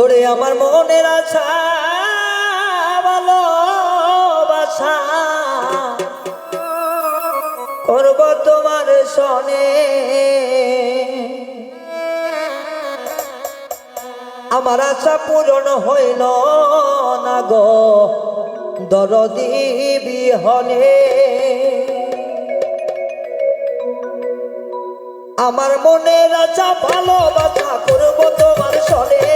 ওরে আমার মনের আশা, ভালোবাসা। করব তোমার সনে আমার আশা পূরণ হইল না গো, দরদি বিহনে। আমার মনে রাজা ভালোবাসা করব তোমার সনে।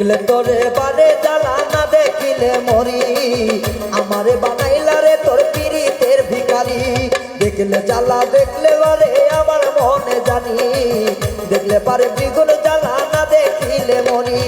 দেখলে তোরে বারে জ্বালা না দেখিলে মরি। আমারে বানাইলা রে তোর পিড়িতের ভিকারি দেখলে জ্বালা, দেখলে বারে আমার মনে জানি। দেখলে পারে বিগুন জ্বালা না দেখিলে মরি।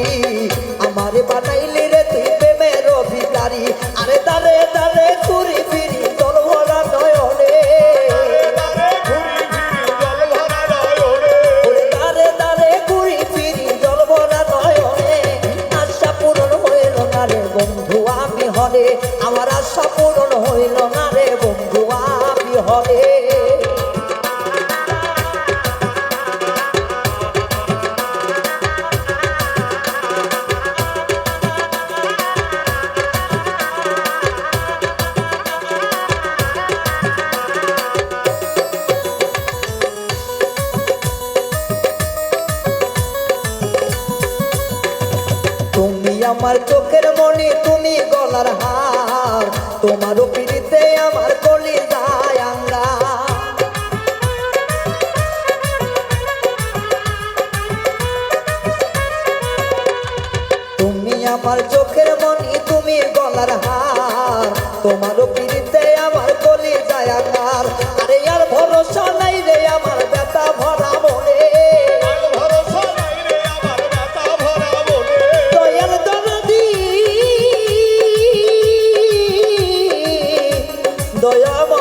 তুমি আমার চোখের মনি তুমি গলার হার। তোমার পিড়িতে আমার কলি যায় আমার চোখের মনি তুমি গলার হার। তোমার পিড়িতে আমার কলি যায় আরে আর ভরসা নাই রে আমার ব্যথা ভরা মনে। দয়াল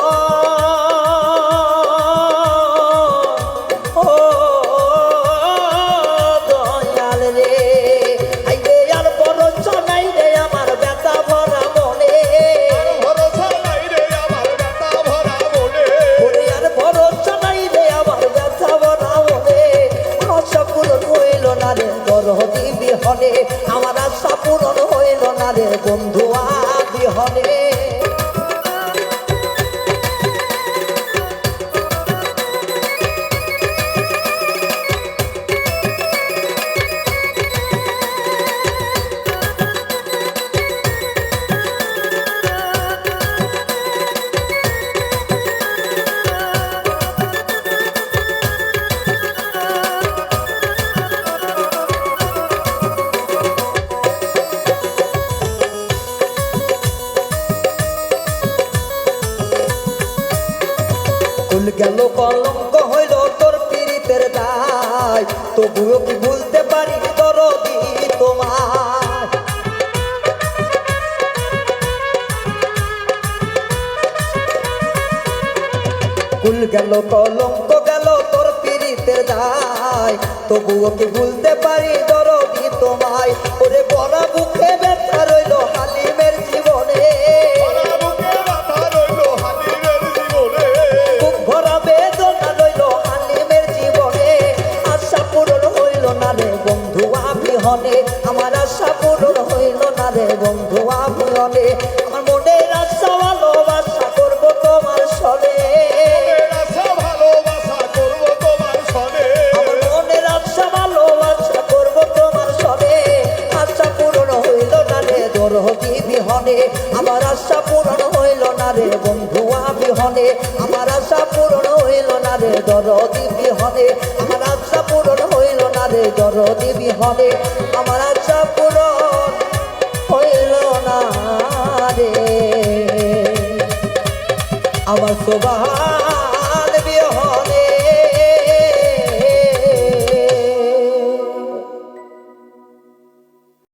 দরদি কুল গেল কলঙ্ক হইল তোর পীড়িতের দায়। তবুও কি ভুলতে পারি তোমার কুল গেল কলঙ্ক গেল তোর পীড়িতের দায়। তবুও কি ভুলতে পারি দরদি তোমায়? ওরে বড় বুকে ব্যথা রইল হালিমের আবিহনে আমার আশা পূরণ হইল না রে বন্ধু আবিহনে আমার মনের আশা ভালোবাসা করব তোমার সনে। আমার আশা পূরণ হইল না রে দরহদি বিহনে আমার আশা পূরণ হইল না রে বন্ধু বিহনে আমার আশা পূরণ হইল না রে দরদি বিহনে আমার দরদি বিহনে আমার আশা পূরণ হইল না রে। আমার সোবাহান